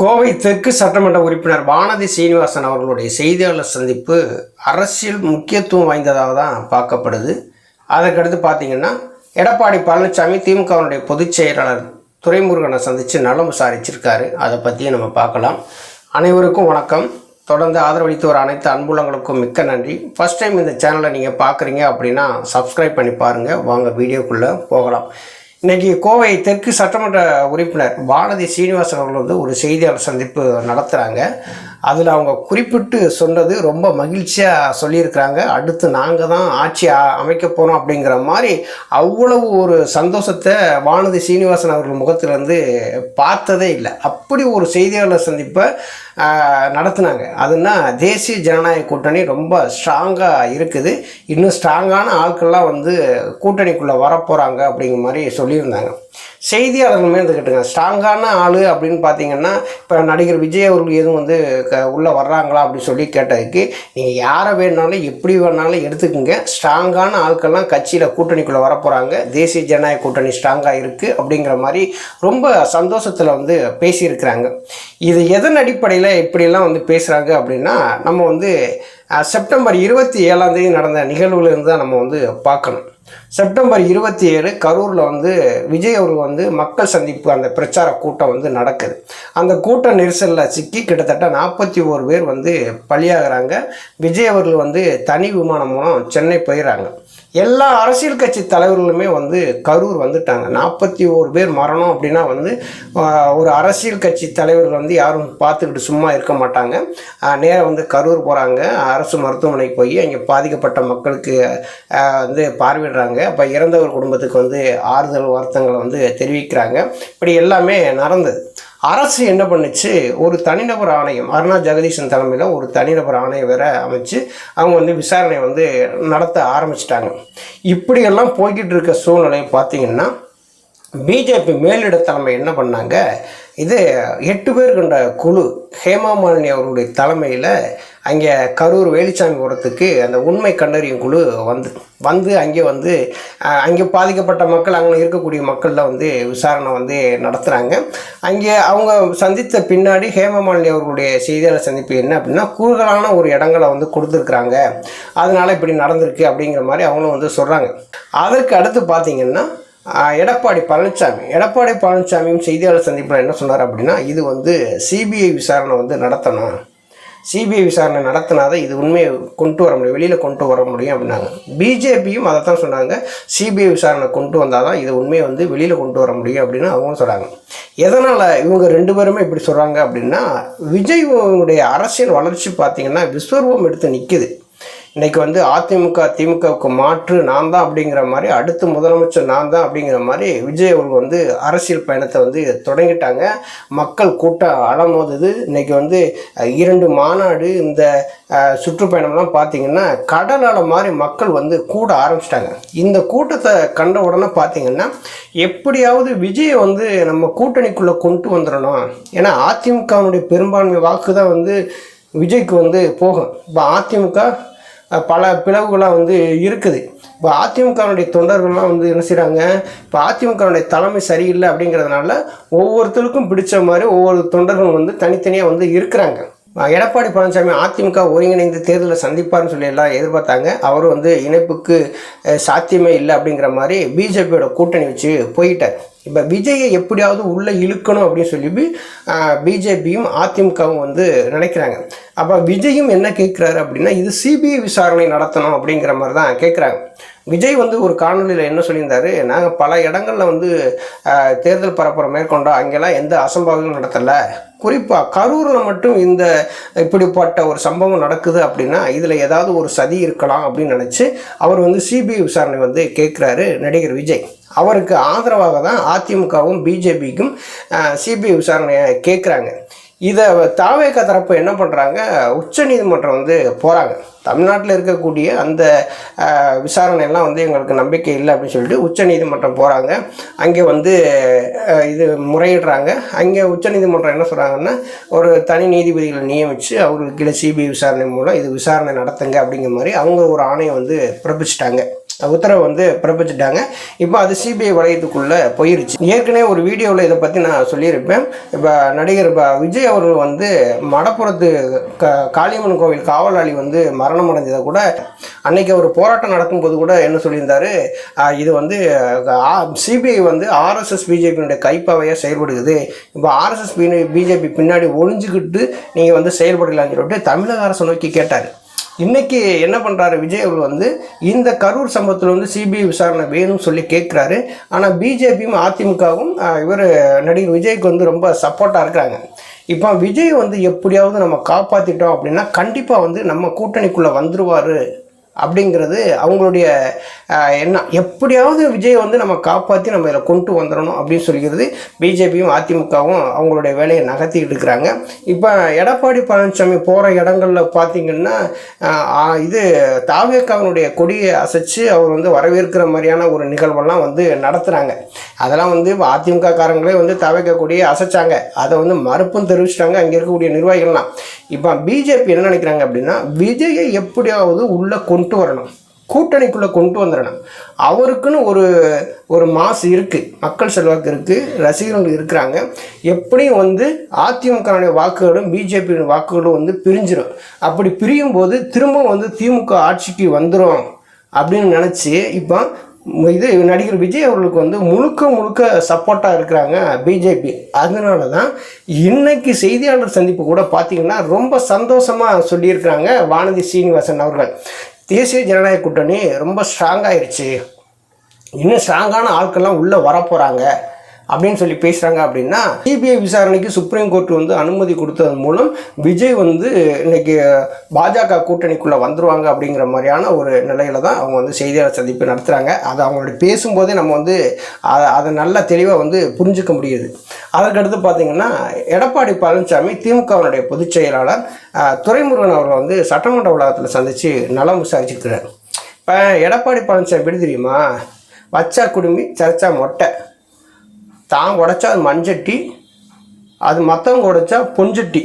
கோவை தெற்கு சட்டமன்ற உறுப்பினர் வானதி சீனிவாசன் அவர்களுடைய செய்தியாளர் சந்திப்பு அரசியல் முக்கியத்துவம் வாய்ந்ததாக தான் பார்க்கப்படுது. அதற்கடுத்து பார்த்தீங்கன்னா எடப்பாடி பழனிசாமி திமுகவினுடைய பொதுச் செயலாளர் துரைமுருகனை சந்தித்து நலம் விசாரிச்சிருக்காரு. அதை பற்றியும் நம்ம பார்க்கலாம். அனைவருக்கும் வணக்கம். தொடர்ந்து ஆதரவளித்து வர அனைத்து அன்புலங்களுக்கும் மிக்க நன்றி. ஃபஸ்ட் டைம் இந்த சேனலை நீங்கள் பார்க்குறீங்க அப்படின்னா சப்ஸ்கிரைப் பண்ணி பாருங்கள் வாங்க வீடியோக்குள்ளே போகலாம். இன்னைக்கு கோவை தெற்கு சட்டமன்ற உறுப்பினர் வானதி சீனிவாசன் அவர்கள் வந்து ஒரு செய்தியாளர் சந்திப்பு நடத்துகிறாங்க அதில் அவங்க குறிப்பிட்டு சொன்னது ரொம்ப மகிழ்ச்சியாக சொல்லியிருக்கிறாங்க. அடுத்து நாங்கள் தான் ஆட்சி அமைக்க போகிறோம் அப்படிங்கிற மாதிரி அவ்வளவு ஒரு சந்தோஷத்தை வானதி சீனிவாசன் அவர்கள் முகத்திலிருந்து பார்த்ததே இல்லை. அப்படி ஒரு செய்தியாளர் சந்திப்பை நடத்தினாங்க நடத்துனாங்க. அதுனா தேசிய ஜனநாயக கூட்டணி ரொம்ப ஸ்ட்ராங்காக இருக்குது. இன்னும் ஸ்ட்ராங்கான ஆட்கள்லாம் வந்து கூட்டணிக்குள்ளே வரப்போகிறாங்க அப்படிங்கிற மாதிரி சொல்லியிருந்தாங்க. செய்தியாளர்களுமே இருந்துக்கிட்டுங்க ஸ்ட்ராங்கான ஆள் அப்படின்னு பார்த்தீங்கன்னா இப்போ நடிகர் விஜய் அவர்கள் எதுவும் வந்து க உள்ளே வர்றாங்களா அப்படின்னு சொல்லி கேட்டதுக்கு நீங்கள் யாரை வேணாலும் எப்படி வேணாலும் எடுத்துக்கோங்க. ஸ்ட்ராங்கான ஆட்கள்லாம் கட்சியில் கூட்டணிக்குள்ளே வரப்போகிறாங்க தேசிய ஜனநாயக கூட்டணி ஸ்ட்ராங்காக இருக்குது அப்படிங்கிற மாதிரி ரொம்ப சந்தோஷத்தில் வந்து பேசியிருக்கிறாங்க. இது எதன் அடிப்படையில் இப்படிலாம் வந்து பேசுகிறாங்க அப்படின்னா நம்ம வந்து செப்டம்பர் இருபத்தி ஏழாம் தேதி நடந்த நிகழ்வுலேருந்து தான் நம்ம வந்து பார்க்கணும். செப்டம்பர் இருபத்தி ஏழு கரூரில் வந்து விஜய் அவர்கள் வந்து மக்கள் சந்திப்பு அந்த பிரச்சார கூட்டம் வந்து நடக்குது. அந்த கூட்ட நெரிசலில் சிக்கி கிட்டத்தட்ட நாற்பத்தி ஓரு பேர் வந்து பலியாகிறாங்க. விஜய் அவர்கள் வந்து தனி விமானம் மூலம் சென்னை போயிடுறாங்க எல்லா அரசியல் கட்சி தலைவர்களுமே வந்து கரூர் வந்துட்டாங்க. நாற்பத்தி ஓரு பேர் மரணம் அப்படின்னா வந்து ஒரு அரசியல் கட்சி தலைவர்கள் வந்து யாரும் பார்த்துக்கிட்டு சும்மா இருக்க மாட்டாங்க. நேராக வந்து கரூர் போகிறாங்க அரசு மருத்துவமனைக்கு போய் அங்கே பாதிக்கப்பட்ட மக்களுக்கு வந்து பார்வையிடுறாங்க. அப்போ இறந்தவர் குடும்பத்துக்கு வந்து ஆறுதல் வருத்தங்களை வந்து தெரிவிக்கிறாங்க. இப்படி எல்லாமே நடந்தது. அரசு என்ன பண்ணுச்சு? ஒரு தனிநபர் ஆணையம் அருணா ஜெகதீஷன் தலைமையில் ஒரு தனிநபர் ஆணையம் வேற அமைச்சு அவங்க வந்து விசாரணை வந்து நடத்த ஆரம்பிச்சிட்டாங்க. இப்படியெல்லாம் போய்கிட்டு இருக்க சூழ்நிலையை பார்த்தீங்கன்னா பிஜேபி மேலிட தலைமை என்ன பண்ணாங்க? இது எட்டு பேர் கொண்ட குழு. ஹேமா மாலினி அவருடைய தலைமையில் அங்கே கரூர் வேலுச்சாமிபுரத்துக்கு அந்த உண்மை கண்டறியும் குழு வந்து வந்து அங்கே வந்து அங்கே பாதிக்கப்பட்ட மக்கள் அங்கே இருக்கக்கூடிய மக்களில் வந்து விசாரணை வந்து நடத்துகிறாங்க அங்கே அவங்க சந்தித்த பின்னாடி ஹேமமாலினி அவர்களுடைய செய்தியாளர் சந்திப்பு என்ன அப்படின்னா கூடுதலான ஒரு இடங்களை வந்து கொடுத்துருக்குறாங்க. அதனால் இப்படி நடந்திருக்கு அப்படிங்கிற மாதிரி அவங்களும் வந்து சொல்கிறாங்க அதற்கு அடுத்து பார்த்திங்கன்னா எடப்பாடி பழனிசாமி எடப்பாடி பழனிசாமியும் செய்தியாளர் சந்திப்பில் என்ன சொன்னார் அப்படின்னா இது வந்து சிபிஐ விசாரணை வந்து நடத்தணும். சிபிஐ விசாரணை நடத்தினாதான் இது உண்மையை கொண்டு வர முடியும் வெளியில் கொண்டு வர முடியும் அப்படின்னாங்க. பிஜேபியும் அதை தான் சொன்னாங்க. சிபிஐ விசாரணை கொண்டு வந்தால் தான் இது உண்மையை வந்து வெளியில் கொண்டு வர முடியும் அப்படின்னு அவங்களும் சொல்கிறாங்க எதனால் இவங்க ரெண்டு பேருமே இப்படி சொல்கிறாங்க அப்படின்னா விஜய்னுடைய அரசியல் வளர்ச்சி பார்த்திங்கன்னா விஸ்வரூபம் எடுத்து நிற்கிது இன்னைக்கு வந்து அதிமுக திமுகவுக்கு மாற்று நான் தான் அப்படிங்கிற மாதிரி அடுத்து முதலமைச்சர் நான் தான் அப்படிங்கிற மாதிரி விஜய் அவர்கள் வந்து அரசியல் பயணத்தை வந்து தொடங்கிட்டாங்க. மக்கள் கூட்டம் அலமோதுது. இன்னைக்கு வந்து இரண்டு மாநாடு இந்த சுற்றுப்பயணம்லாம் பார்த்தீங்கன்னா கடல் அலை மாதிரி மக்கள் வந்து கூட ஆரம்பிச்சிட்டாங்க. இந்த கூட்டத்தை கண்ட உடனே பார்த்தீங்கன்னா எப்படியாவது விஜயை வந்து நம்ம கூட்டணிக்குள்ளே கொண்டு வந்துடணும் ஏன்னா அதிமுகவினுடைய பெரும்பான்மை வாக்கு தான் வந்து விஜய்க்கு வந்து போகும். இப்போ அதிமுக பல பிளவுகளாக வந்து இருக்குது. இப்போ அதிமுகவுடைய தொண்டர்கள்லாம் வந்து என்ன செய்கிறாங்க இப்போ அதிமுகவுடைய தலைமை சரியில்லை அப்படிங்கிறதுனால ஒவ்வொருத்தருக்கும் பிடிச்ச மாதிரி ஒவ்வொரு தொண்டர்களும் வந்து தனித்தனியாக வந்து இருக்கிறாங்க. எடப்பாடி பழனிசாமி அதிமுக ஒருங்கிணைந்து தேர்தலை சந்திப்பார்னு சொல்லி எல்லாம் எதிர்பார்த்தாங்க. அவர் வந்து இணைப்புக்கு சாத்தியமே இல்லை அப்படிங்கிற மாதிரி பிஜேபியோட கூட்டணி வச்சு போயிட்டார். இப்போ விஜயை எப்படியாவது உள்ளே இழுக்கணும் அப்படின்னு சொல்லி பிஜேபியும் அதிமுகவும் வந்து நினைக்கிறாங்க. அப்போ விஜயும் என்ன கேட்குறாரு அப்படின்னா இது சிபிஐ விசாரணை நடத்தணும் அப்படிங்கிற மாதிரி தான் கேட்குறாங்க விஜய் வந்து ஒரு காணொலியில் என்ன சொல்லியிருந்தாரு? நாங்கள் பல இடங்களில் வந்து தேர்தல் பரப்புரை மேற்கொண்டோம் அங்கெல்லாம் எந்த அசம்பாவிதமும் நடத்தலை. குறிப்பாக கரூரில் மட்டும் இந்த இப்படிப்பட்ட ஒரு சம்பவம் நடக்குது அப்படின்னா இதில் ஏதாவது ஒரு சதி இருக்கலாம் அப்படின்னு நினச்சி அவர் வந்து சிபிஐ விசாரணை வந்து கேட்குறாரு நடிகர் விஜய். அவருக்கு ஆதரவாக தான் அதிமுகவும் பிஜேபிக்கும் சிபிஐ விசாரணையை கேட்குறாங்க இதை தாவேக தரப்பு என்ன பண்ணுறாங்க உச்சநீதிமன்றம் வந்து போகிறாங்க தமிழ்நாட்டில் இருக்கக்கூடிய அந்த விசாரணையெல்லாம் வந்து எங்களுக்கு நம்பிக்கை இல்லை அப்படின்னு சொல்லிட்டு உச்சநீதிமன்றம் போகிறாங்க அங்கே வந்து இது முறையிடுறாங்க. அங்கே உச்சநீதிமன்றம் என்ன சொல்கிறாங்கன்னா ஒரு தனி நீதிபதிகளை நியமித்து அவர்களுக்கு கீழே சிபிஐ விசாரணை மூலம் இது விசாரணை நடத்துங்க அப்படிங்கிற மாதிரி அவங்க ஒரு ஆணையை வந்து பிறப்பிச்சிட்டாங்க. உத்தரவை வந்து பிறப்பிச்சிட்டாங்க. இப்போ அது சிபிஐ வளையத்துக்குள்ளே போயிருச்சு. ஏற்கனவே ஒரு வீடியோவில் இதை பற்றி நான் சொல்லியிருப்பேன். இப்போ நடிகர் இப்போ விஜய் அவர்கள் வந்து மடப்புறத்து க காளியம்மன் கோவில் காவலாளி வந்து மரணம் அடைஞ்சதை கூட அன்னைக்கு அவர் போராட்டம் நடக்கும்போது கூட என்ன சொல்லியிருந்தார்? இது வந்து சிபிஐ வந்து ஆர்எஸ்எஸ் பிஜேபியினுடைய கைப்பாவையாக செயல்படுகிறது. இப்போ ஆர்எஸ்எஸ் பிஜேபி பின்னாடி ஒளிஞ்சுக்கிட்டு நீங்கள் வந்து செயல்படலாம்னு சொல்லிட்டு தமிழக அரசை நோக்கி கேட்டார். இன்னைக்கு என்ன பண்ணுறாரு விஜய் அவர் வந்து இந்த கரூர் சம்பவத்தில் வந்து சிபிஐ விசாரணை வேணும்னு சொல்லி கேட்குறாரு. ஆனால் பிஜேபியும் அதிமுகவும் இவர் நடிகர் விஜய்க்கு வந்து ரொம்ப சப்போர்ட்டாக இருக்கிறாங்க. இப்போ விஜய் வந்து எப்படியாவது நம்ம காப்பாற்றிட்டோம் அப்படின்னா கண்டிப்பாக வந்து நம்ம கூட்டணிக்குள்ளே வந்துடுவார் அப்படிங்கிறது அவங்களுடைய எண்ணம். எப்படியாவது விஜய் வந்து நம்ம காப்பாற்றி நம்ம இதில் கொண்டு வந்துடணும் அப்படின்னு சொல்லிக்கிறது பிஜேபியும் அதிமுகவும் அவங்களுடைய வேலையை நகர்த்திக்கிட்டு இருக்கிறாங்க. இப்போ எடப்பாடி பழனிசாமி போகிற இடங்களில் பார்த்தீங்கன்னா இது தாவேக்காவினுடைய கொடியை அசைச்சு அவர் வந்து வரவேற்கிற மாதிரியான ஒரு நிகழ்வெல்லாம் வந்து நடத்துகிறாங்க அதெல்லாம் வந்து இப்போ அதிமுக காரங்களே வந்து தாவேக்கா கொடியை அசைச்சாங்க. அதை வந்து மறுப்பும் தெரிவிச்சிட்டாங்க. அங்கே இருக்கக்கூடிய நிர்வாகிகள்லாம். இப்போ பிஜேபி என்ன நினைக்கிறாங்க அப்படின்னா விஜயை எப்படியாவது உள்ளே கொண்டு கொண்டு வரணும். கூட்டணிக்குள்ளே கொண்டு வந்துடணும் அவருக்குன்னு ஒரு ஒரு மாசு இருக்குது மக்கள் செல்வாக்கு இருக்குது ரசிகர்கள் இருக்கிறாங்க. எப்படியும் வந்து அதிமுகனுடைய வாக்குகளும் பிஜேபியின் வாக்குகளும் வந்து பிரிஞ்சிடும் அப்படி பிரியும் போது திரும்ப வந்து திமுக ஆட்சிக்கு வந்துடும் அப்படின்னு நினச்சி இப்போ இது நடிகர் விஜய் அவர்களுக்கு வந்து முழுக்க முழுக்க சப்போர்ட்டாக இருக்கிறாங்க பிஜேபி. அதனால தான் இன்னைக்கு செய்தியாளர் சந்திப்பு கூட பார்த்திங்கன்னா ரொம்ப சந்தோஷமாக சொல்லியிருக்கிறாங்க வானதி சீனிவாசன் அவர்கள். தேசிய ஜனநாயக கூட்டணி ரொம்ப ஸ்ட்ராங் இன்னும் ஸ்ட்ராங்கான ஆட்கள்லாம் உள்ளே வரப்போகிறாங்க அப்படின்னு சொல்லி பேசுகிறாங்க அப்படின்னா சிபிஐ விசாரணைக்கு சுப்ரீம் கோர்ட் வந்து அனுமதி கொடுத்ததன் மூலம் விஜய் வந்து இன்னைக்கு பாஜக கூட்டணிக்குள்ளே வந்துருவாங்க அப்படிங்கிற மாதிரியான ஒரு நிலையில தான் அவங்க வந்து செய்தியாளர் சந்திப்பு நடத்துகிறாங்க அதை அவங்களுடைய பேசும்போதே நம்ம வந்து அதை அதை நல்ல தெளிவாக வந்து புரிஞ்சுக்க முடியுது. அதற்கடுத்து பார்த்தீங்கன்னா எடப்பாடி பழனிசாமி திமுகவினுடைய பொதுச் செயலாளர் துரைமுருகன் அவர்களை வந்து சட்டமன்ற வளாகத்தில் சந்தித்து நலம் விசாரிச்சிருக்கிறார் இப்போ எடப்பாடி பழனிசாமி எப்படி தெரியுமா? வச்சா குடுமி சர்ச்சா மொட்டை. தான் உடைச்சா அது மஞ்சட்டி அது மற்றவங்க உடைச்சா பொஞ்சட்டி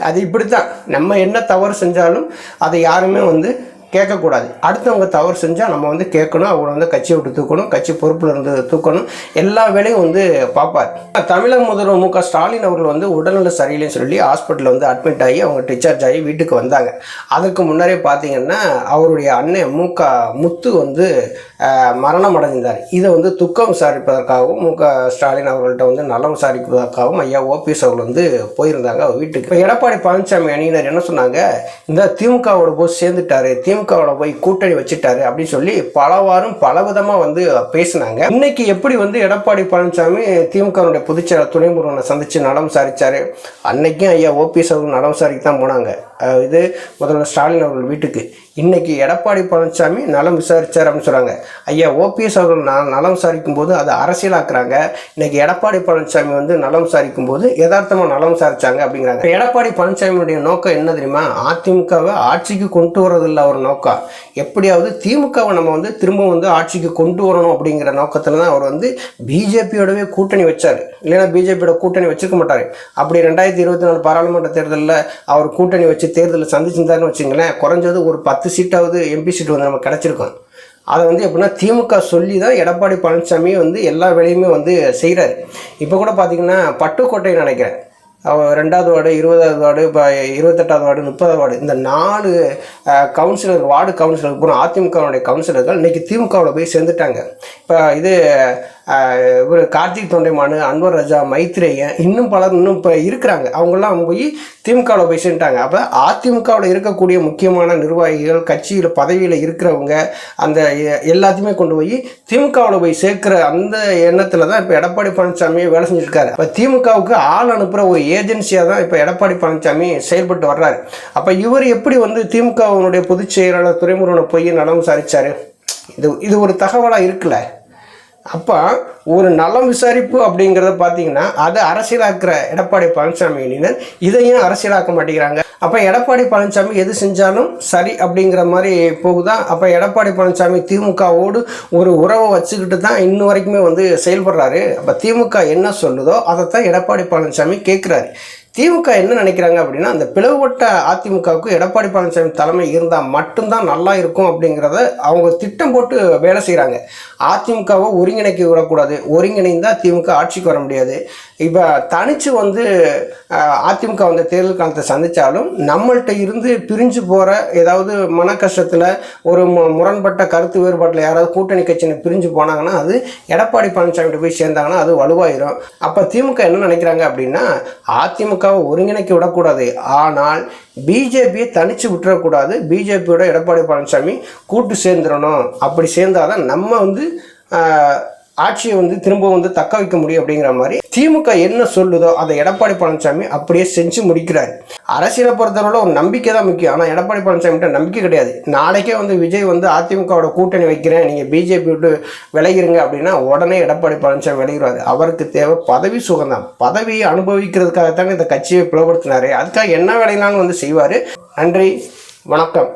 அது இப்படி தான் நம்ம என்ன தவறு செஞ்சாலும் அதை யாருமே வந்து கேட்கக்கூடாது. அடுத்தவங்க தவறு செஞ்சால் நம்ம வந்து கேட்கணும் அவங்கள வந்து கட்சியை விட்டு தூக்கணும் கட்சி பொறுப்பில் இருந்து தூக்கணும். எல்லா வேலையும் வந்து பார்ப்பார் தமிழக முதல்வர் மு க ஸ்டாலின் அவர்கள் வந்து உடல்நல சரியில்லைன்னு சொல்லி ஹாஸ்பிட்டலில் வந்து அட்மிட் ஆகி அவங்க டிஸ்சார்ஜ் ஆகி வீட்டுக்கு வந்தாங்க. அதுக்கு முன்னரே பார்த்தீங்கன்னா அவருடைய அண்ணன் மு க முத்து வந்து மரணம் அடைஞ்சிருந்தார் இதை வந்து துக்கம் விசாரிப்பதற்காகவும் மு க ஸ்டாலின் அவர்கள்ட்ட வந்து நலம் விசாரிப்பதற்காகவும் ஐயா ஓபிஎஸ் அவர்கள் வந்து போயிருந்தாங்க அவர் வீட்டுக்கு. இப்போ எடப்பாடி பழனிசாமி அணியினர் என்ன சொன்னாங்க? இந்த திமுகவோட போய் சேர்ந்துட்டாரு. திமுகவோட போய் கூட்டணி வச்சுட்டாரு அப்படின்னு சொல்லி பலவாறும் பலவிதமாக வந்து பேசினாங்க. இன்னைக்கு எப்படி வந்து எடப்பாடி பழனிசாமி திமுகவுடைய பொதுச்செயலர் துணைமுருகனை சந்திச்சு நலம் விசாரித்தார் அன்னைக்கும் ஐயா ஓபிஎஸ் அவர்கள் நலம் விசாரிக்கு தான் போனாங்க. இது முதல்வர் ஸ்டாலின் அவர்கள் வீட்டுக்கு. இன்னைக்கு எடப்பாடி பழனிசாமி நலம் விசாரிச்சார் அப்படின்னு சொல்கிறாங்க ஐயா ஓபிஎஸ் அவர்கள் நான் நலம் விசாரிக்கும் போது அதை அரசியலாக்குறாங்க. இன்னைக்கு எடப்பாடி பழனிசாமி வந்து நலம் விசாரிக்கும் போது யதார்த்தமாக நலம் விசாரிச்சாங்க அப்படிங்கிறாங்க. எடப்பாடி பழனிசாமியுடைய நோக்கம் என்ன தெரியுமா? அதிமுகவை ஆட்சிக்கு கொண்டு வரதில்ல அவர் நோக்கம். எப்படியாவது திமுகவை நம்ம வந்து திரும்ப வந்து ஆட்சிக்கு கொண்டு வரணும் அப்படிங்கிற நோக்கத்தில் தான் அவர் வந்து பிஜேபியோடவே கூட்டணி வச்சார். இல்லைன்னா பிஜேபியோட கூட்டணி வச்சிருக்க மாட்டார். அப்படி ரெண்டாயிரத்தி இருபத்தி நாலு பாராளுமன்ற தேர்தலில் அவர் கூட்டணி வச்சு தேர்தலில் சந்திச்சிருந்தாருன்னு வச்சுங்களேன் குறைஞ்சது ஒரு பத்து பத்து சீட்டாவது எம்பி சீட் வந்து நமக்கு கிடச்சிருக்கோம். அதை வந்து எப்படின்னா திமுக சொல்லி தான் எடப்பாடி பழனிசாமி வந்து எல்லா வேலையுமே வந்து செய்கிறாரு இப்போ கூட பார்த்தீங்கன்னா பட்டுக்கோட்டை நினைக்கிறேன். ரெண்டாவது வார்டு இருபதாவது வார்டு இப்போ இருபத்தெட்டாவது வார்டு முப்பதாவது வார்டு இந்த நாலு கவுன்சிலர் வார்டு கவுன்சிலர் பூரா அதிமுகவுடைய கவுன்சிலர்கள் இன்றைக்கி திமுகவில் போய் சேர்ந்துட்டாங்க. இப்போ இது இவர் கார்த்திக் தொண்டைமானு அன்வர் ராஜா மைத்ரேயன் இன்னும் பலர் இன்னும் இப்போ இருக்கிறாங்க. அவங்கெல்லாம் போய் திமுகவில் போய் சென்றாங்க அப்போ அதிமுகவில் இருக்கக்கூடிய முக்கியமான நிர்வாகிகள் கட்சியில் பதவியில் இருக்கிறவங்க அந்த எல்லாத்தையுமே கொண்டு போய் திமுகவில் போய் சேர்க்குற அந்த எண்ணத்தில் தான் இப்போ எடப்பாடி பழனிசாமி வேலை செஞ்சுருக்காரு. இப்போ திமுகவுக்கு ஆள் அனுப்புகிற ஒரு ஏஜென்சியாக தான் இப்போ எடப்பாடி பழனிசாமி செயல்பட்டு வர்றாரு. அப்போ இவர் எப்படி வந்து திமுகவினுடைய பொதுச் செயலாளர் துறைமுருகனை போய் நலம் விசாரித்தார் இது இது ஒரு தகவலாக இருக்குல்ல? அப்போ ஒரு நலம் விசாரிப்பு அப்படிங்கிறத பார்த்தீங்கன்னா அதை அரசியலாக்குற எடப்பாடி பழனிசாமி அணியினர் இதையும் அரசியலாக்க மாட்டேங்கிறாங்க. அப்போ எடப்பாடி பழனிசாமி எது செஞ்சாலும் சரி அப்படிங்கிற மாதிரி போகுதா? அப்போ எடப்பாடி பழனிசாமி திமுகவோடு ஒரு உறவை வச்சுக்கிட்டு தான் இன்ன வரைக்குமே வந்து செயல்படுறாரு. அப்போ திமுக என்ன சொல்லுதோ அதைத்தான் எடப்பாடி பழனிசாமி கேட்குறாரு திமுக என்ன நினைக்கிறாங்க அப்படின்னா அந்த பிளவுபட்ட அதிமுகவுக்கு எடப்பாடி பழனிசாமி தலைமை இருந்தால் மட்டும்தான் நல்லா இருக்கும் அப்படிங்கிறத அவங்க திட்டம் போட்டு வேலை செய்கிறாங்க அதிமுகவை ஒருங்கிணைக்க விடக்கூடாது. ஒருங்கிணைந்தால் திமுக ஆட்சிக்கு வர முடியாது. இப்போ தனிச்சு வந்து அதிமுக வந்து தேர்தல் காலத்தை சந்தித்தாலும் நம்மள்கிட்ட இருந்து பிரிஞ்சு போகிற ஏதாவது மன கஷ்டத்தில் ஒரு மு- முரண்பட்ட கருத்து வேறுபாட்டில் யாராவது கூட்டணி கட்சியில் பிரிஞ்சு போனாங்கன்னா அது எடப்பாடி பழனிசாமிகிட்ட போய் சேர்ந்தாங்கன்னா அது வலுவாயிரும். அப்போ திமுக என்ன நினைக்கிறாங்க அப்படின்னா அதிமுகவை ஒருங்கிணைக்க விடக்கூடாது. ஆனால் பிஜேபியை தனிச்சு விட்டுறக்கூடாது. பிஜேபியோட எடப்பாடி பழனிசாமி கூட்டு சேர்ந்துடணும். அப்படி சேர்ந்தாதான் நம்ம வந்து ஆட்சியை வந்து திரும்ப வந்து தக்க வைக்க முடியும் அப்படிங்கிற மாதிரி திமுக என்ன சொல்லுதோ அதை எடப்பாடி பழனிசாமி அப்படியே செஞ்சு முடிக்கிறார். அரசியலை பொறுத்தவரை ஒரு நம்பிக்கை தான் முக்கியம். ஆனால் எடப்பாடி பழனிசாமிகிட்ட நம்பிக்கை கிடையாது. நாளைக்கே வந்து விஜய் வந்து அதிமுகவோட கூட்டணி வைக்கிறேன் நீங்கள் பிஜேபி விட்டு விளையிருங்க அப்படின்னா உடனே எடப்பாடி பழனிசாமி விளையிடுவார் அவருக்கு தேவை பதவி சுகம்தான். பதவியை அனுபவிக்கிறதுக்காகத்தானே இந்த கட்சியை பிளவுபடுத்தினார். அதுக்காக என்ன வேலைனாலும் வந்து செய்வார். நன்றி வணக்கம்.